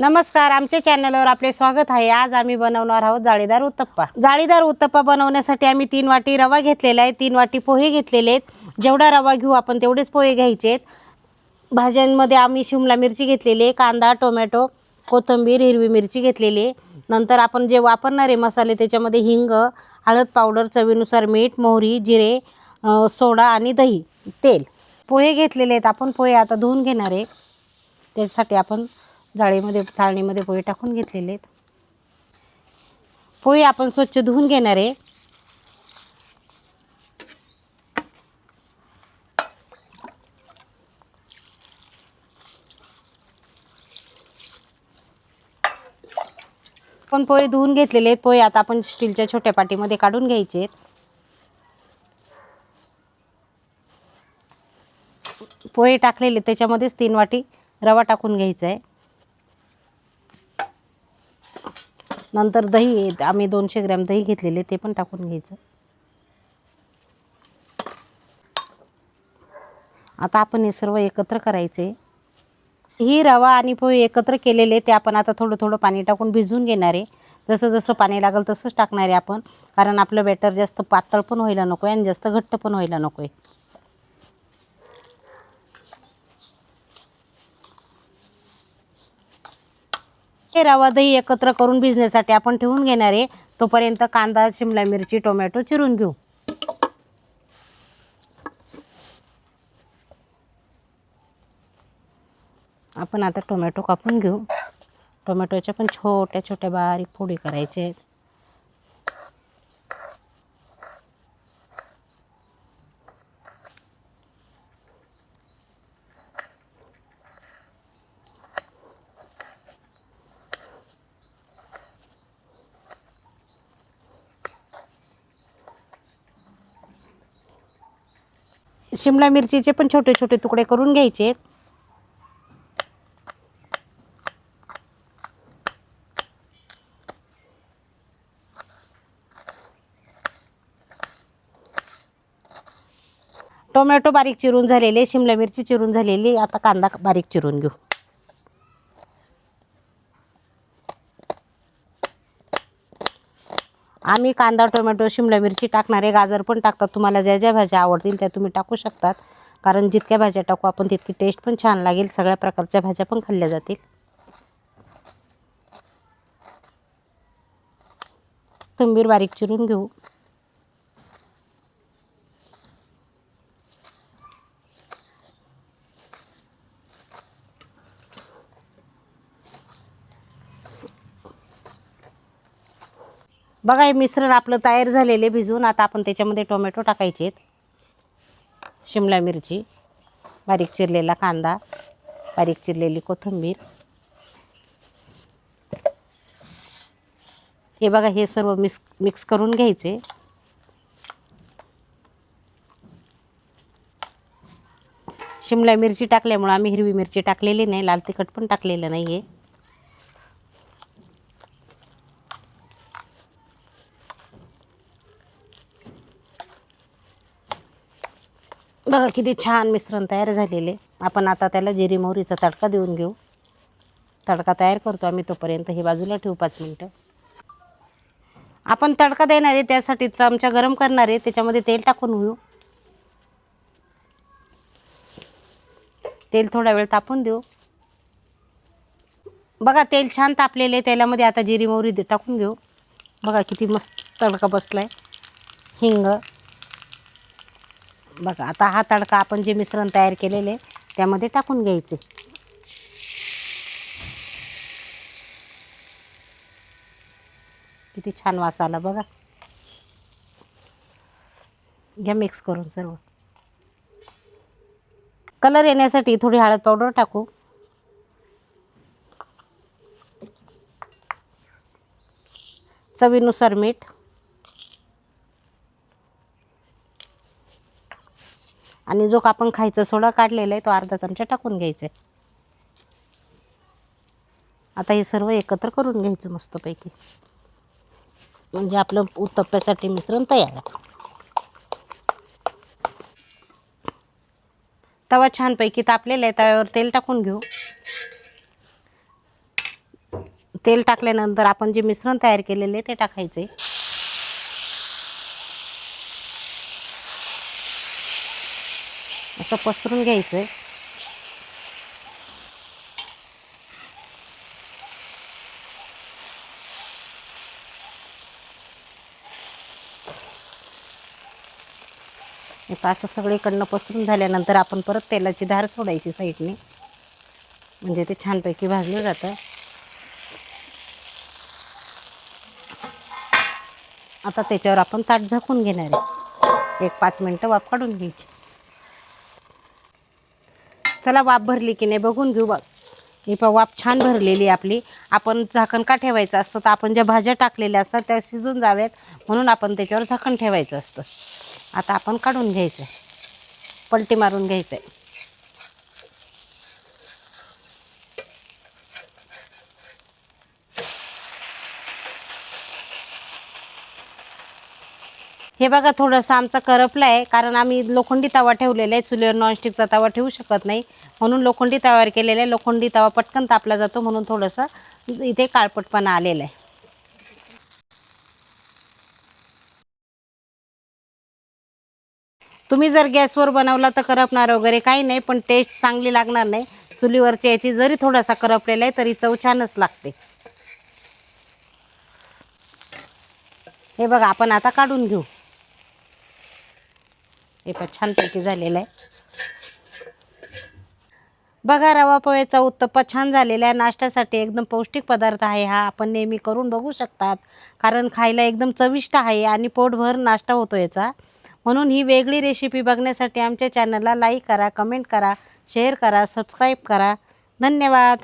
नमस्कार आमच्या चॅनलवर आपले स्वागत आहे. आज आम्ही बनवणार आहोत जाळीदार उत्तप्पा. जाळीदार उत्तप्पा बनवण्यासाठी आम्ही तीन वाटी रवा घेतलेला आहे तीन वाटी पोहे घेतलेले आहेत. जेवढा रवा घेऊ आपण तेवढेच पोहे घ्यायचे आहेत. भाज्यांमध्ये आम्ही शिमला मिरची घेतलेली आहे कांदा टोमॅटो कोथिंबीर हिरवी मिरची घेतलेली आहे. नंतर आपण जे वापरणारे मसाले त्याच्यामध्ये हिंग हळद पावडर चवीनुसार मीठ मोहरी जिरे सोडा आणि दही तेल. पोहे घेतलेले आहेत. आपण पोहे आता धुवून घेणार आहे. त्याच्यासाठी आपण जाळीमध्ये चाळणीमध्ये पोहे टाकून घेतलेले आहेत. पोहे आपण स्वच्छ धुवून घेणार आहे. पण पोहे धुवून घेतलेले आहेत. पोहे आता आपण स्टीलच्या छोट्या पाटीमध्ये काढून घ्यायचे आहेत. पोहे टाकलेले त्याच्यामध्येच तीन वाटी रवा टाकून घ्यायचा आहे. नंतर दही आम्ही दोनशे ग्रॅम दही घेतलेले ते पण टाकून घ्यायचं. आता आपण हे सर्व एकत्र करायचे. ही रवा आणि पोहे एकत्र केलेले ते आपण आता थोडं थोडं पाणी टाकून भिजून घेणार आहे. जसं जसं पाणी लागेल तसंच टाकणार आहे आपण. कारण आपलं बॅटर जास्त पातळ पण व्हायला नको आहे आणि जास्त घट्ट पण व्हायला नको आहे हे रवा दही एकत्र करून भिजण्यासाठी आपण ठेवून घेणार आहे. तोपर्यंत कांदा शिमला मिरची टोमॅटो चिरून घेऊ. आपण आता टोमॅटो कापून घेऊ. टोमॅटोच्या पण छोट्या छोट्या बारीक फोडी करायच्या आहेत. शिमला मिरचीचे पण छोटे छोटे तुकडे करून घ्यायचे टोमॅटो बारीक चिरून झालेले शिमला मिरची चिरून झालेली आता कांदा बारीक चिरून घेऊ. आम्ही कांदा टोमॅटो शिमला मिरची टाकणारे गाजर पण टाकतात. तुम्हाला ज्या ज्या भाज्या आवडतील त्या तुम्ही टाकू शकतात. कारण जितक्या भाज्या टाकू आपण तितकी टेस्ट पण छान लागेल. सगळ्या प्रकारच्या भाज्या पण खाल्ल्या जातील. कोथिंबीर बारीक चिरून घेऊ. बघा हे मिश्रण आपलं तयार झालेले भिजवून आता आपण त्याच्यामध्ये टोमॅटो टाकायचे आहेत. शिमला मिरची बारीक चिरलेला कांदा बारीक चिरलेली कोथिंबीर. हे बघा हे सर्व मिक्स मिक्स करून घ्यायचे. शिमला मिरची टाकल्यामुळं आम्ही हिरवी मिरची टाकलेली नाही लाल तिखट पण टाकलेलं नाही आहे बघा किती छान मिश्रण तयार झालेले. आपण आता त्याला जिरी मोहरीचा तडका देऊन घेऊ. तडका तयार करतो आम्ही तोपर्यंत. हे बाजूला ठेवू पाच मिनटं. आपण तडका देणार आहे त्यासाठी चमचा गरम करणार आहे. त्याच्यामध्ये तेल टाकून घेऊ. तेल थोडा वेळ तापून देऊ. बघा तेल छान तापलेले आहे. तेलामध्ये आता जिरी मोहरी टाकून घेऊ. बघा किती मस्त तडका बसला आहे हिंग बघा आता हा तडका आपण जे मिश्रण तयार केलेले त्यामध्ये टाकून घ्यायचे. किती छान वास आला बघा. घ्या मिक्स करून सर्व. कलर येण्यासाठी थोडी हळद पावडर टाकू. चवीनुसार मीठ. आणि जो आपण खायचा सोडा काढलेला आहे तो अर्धा चमचा टाकून घ्यायचा आहे. आता हे सर्व एकत्र करून घ्यायचं मस्तपैकी. म्हणजे आपलं उत्तप्प्यासाठी मिश्रण तयार आहे. तवा छानपैकी तापलेला आहे तव्यावर तेल टाकून घेऊ. तेल टाकल्यानंतर आपण जे मिश्रण तयार केलेले ते टाकायचे असं पसरून घ्यायचं आहे आता असं सगळीकडनं पसरून झाल्यानंतर आपण परत तेलाची धार सोडायची साईडने. म्हणजे ते छानपैकी भाजलं जातं. आता त्याच्यावर आपण ताट झाकून घेणार आहे. एक पाच मिनटं वाफ काढून घ्यायची. चला वाफ भरली की नाही बघून घेऊ बघ. ही पण वाफ छान भरलेली आपली. आपण झाकण का ठेवायचं असतं? तर आपण ज्या भाज्या टाकलेल्या असतात त्या शिजून जाव्यात. म्हणून आपण त्याच्यावर झाकण ठेवायचं असतं. आता आपण काढून घ्यायचं आहे पलटी मारून घ्यायचं आहे हे बघा थोडंसं आमचा करपला आहे कारण आम्ही लोखंडी तवा ठेवलेला आहे. चुलीवर नॉनस्टिकचा तवा ठेवू शकत नाही. म्हणून लोखंडी तव्यावर केलेला आहे. लोखंडी तवा पटकन तापला जातो. म्हणून थोडंसं इथे काळपटपणा आलेला आहे. तुम्ही जर गॅसवर बनवला तर करपणार वगैरे काही नाही पण टेस्ट चांगली लागणार नाही. चुलीवरच्या याची जरी थोडासा करपलेला आहे तरी चव छानच लागते. हे बघा आपण आता काढून घेऊ. हे पण छानपैकी झालेलं आहे. बघा रवा पोह्याचा उत्तप्पा छान झालेला आहे. नाश्त्यासाठी एकदम पौष्टिक पदार्थ आहे हा. आपण नेहमी करून बघू शकतात. कारण खायला एकदम चविष्ट आहे आणि पोटभर नाश्ता होतो याचा. म्हणून ही वेगळी रेसिपी बघण्यासाठी आमच्या चॅनलला लाईक करा कमेंट करा शेअर करा सबस्क्राईब करा. धन्यवाद.